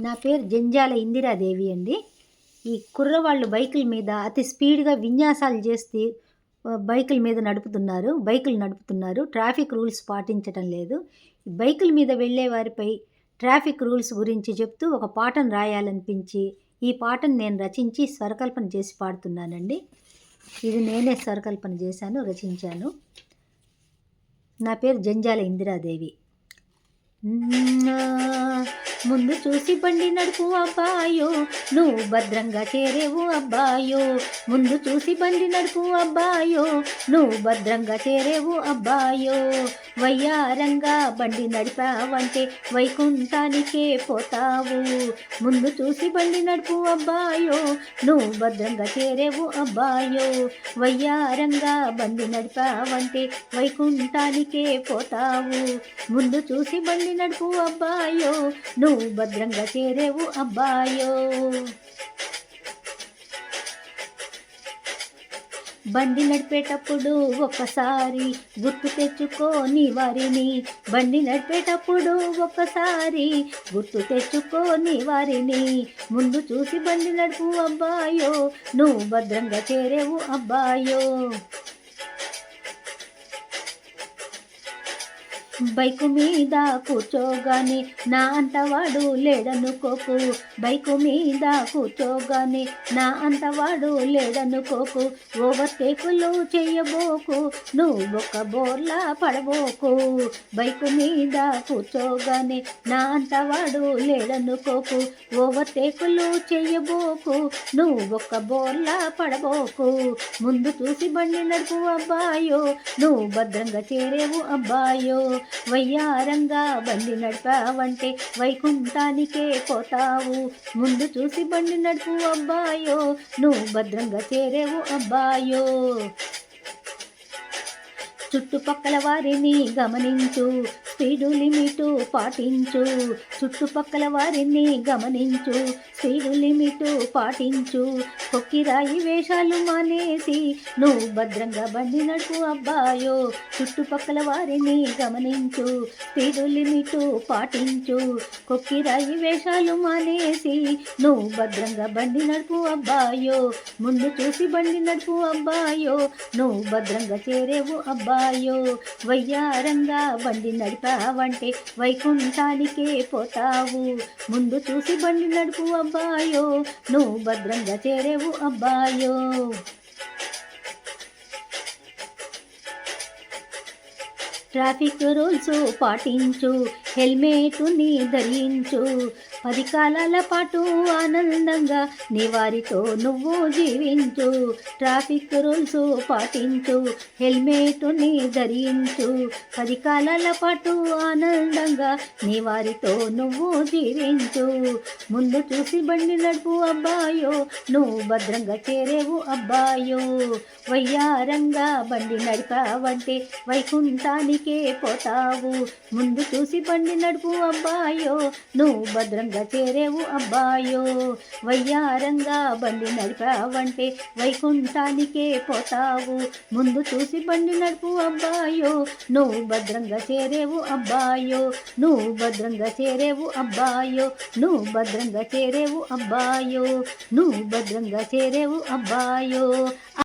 నా పేరు జంజాల ఇందిరాదేవి అండి. ఈ కుర్రవాళ్ళు బైకుల మీద అతి స్పీడ్గా విన్యాసాలు చేస్తే బైకుల మీద నడుపుతున్నారు బైకులు నడుపుతున్నారు. ట్రాఫిక్ రూల్స్ పాటించడం లేదు. బైకుల మీద వెళ్ళే వారిపై ట్రాఫిక్ రూల్స్ గురించి చెప్తూ ఒక పాటను రాయాలనిపించి ఈ పాటను నేను రచించి స్వరకల్పన చేసి పాడుతున్నానండి. ఇది నేనే స్వరకల్పన చేశాను రచించాను. నా పేరు జంజాల ఇందిరాదేవి. ముందు చూసి బండి నడుపు అబ్బాయో నువ్వు భద్రంగా చేరేవు అబ్బాయో. ముందు చూసి బండి నడుపు అబ్బాయో నువ్వు భద్రంగా చేరేవు అబ్బాయో. వయ్యారంగా బండి నడిపావంటే వైకుంఠానికే పోతావు. ముందు చూసి బండి నడుపు అబ్బాయో నువ్వు భద్రంగా చేరేవు అబ్బాయో. వయ్యారంగా బండి నడిపావంటే వైకుంఠానికే పోతావు. ముందు చూసి బండి నడుపు అబ్బాయో నువ్వు భద్రంగా చేరేవు అబ్బాయో. బండి నడిపేటప్పుడు ఒక్కసారి గుర్తు తెచ్చుకోని వారిని. బండి నడిపేటప్పుడు ఒక్కసారి గుర్తు తెచ్చుకోని వారిని. ముందు చూసి బండి నడుపు అబ్బాయో నువ్వు భద్రంగా చేరేవు అబ్బాయో. బైకు మీద కూర్చోగానే నా అంతవాడు లేడనుకోకు. బైకు మీద కూర్చోగానే నా అంతవాడు లేడనుకోకు. ఓవర్టేకులు చేయబోకు నువ్వు ఒక బోర్లా పడబోకు. బైకు మీద కూర్చోగానే నా అంతవాడు లేడనుకోకు. ఓవర్టేకులు చేయబోకు నువ్వు ఒక బోర్లా పడబోకు. ముందు చూసి బండి నడుపు అబ్బాయో నువ్వు భద్రంగా చేరేవు అబ్బాయో. వయ్యారంగా బండి నడిపావంటే వైకుంఠానికే పోతావు. ముందు చూసి బండి నడుపు అబ్బాయో నువ్వు భద్రంగా చేరేవు అబ్బాయో. చుట్టుపక్కల వారిని గమనించు స్పీడు లిమిటు పాటించు. చుట్టుపక్కల వారిని గమనించు స్పీడు లిమిటు పాటించు. కొక్కిరాయి వేషాలు మానేసి నువ్వు భద్రంగా బండి నడుపు అబ్బాయో. చుట్టుపక్కల వారిని గమనించు స్పీడు లిమిటు పాటించు. కొక్కిరాయి వేషాలు మానేసి నువ్వు భద్రంగా బండి నడుపు అబ్బాయో. ముందు చూసి బండి నడుపు అబ్బాయో. నువ్వు భద్రంగా చేరేవు అబ్బాయి వయ్యారంగా బండి నడిపావంటే వైకుంఠానికే పోతావు. ముందు చూసి బండి నడుపు అబ్బాయో నువ్వు భద్రంగా చేరేవు అబ్బాయో. ట్రాఫిక్ రూల్స్ పాటించు హెల్మెట్ని ధరించు. పది కాలాల పాటు ఆనందంగా నీ వారితో నువ్వు జీవించు. ట్రాఫిక్ రూల్స్ పాటించు హెల్మెట్ని ధరించు. పది కాలాల పాటు ఆనందంగా నీ వారితో నువ్వు జీవించు. ముందు చూసి బండి నడుపు అబ్బాయో నువ్వు భద్రంగా చేరేవు అబ్బాయో. వయ్యారంగా బండి నడిపావంటే వైకుంఠానికే పోతావు. ముందు చూసి బండి నడుపు అబ్బాయో నువ్వు భద్రంగా త్వరగా చేరేవు అబ్బాయో. వయ్యారంగా బండి నడిపావంటే వైకుంఠానికే పోతావు. ముందు చూసి బండి నడుపు అబ్బాయో. నువ్వు భద్రంగా చేరేవు అబ్బాయో. నువ్వు భద్రంగా చేరేవు అబ్బాయో. నువ్వు భద్రంగా చేరేవు అబ్బాయో. నువ్వు భద్రంగా చేరేవు అబ్బాయో.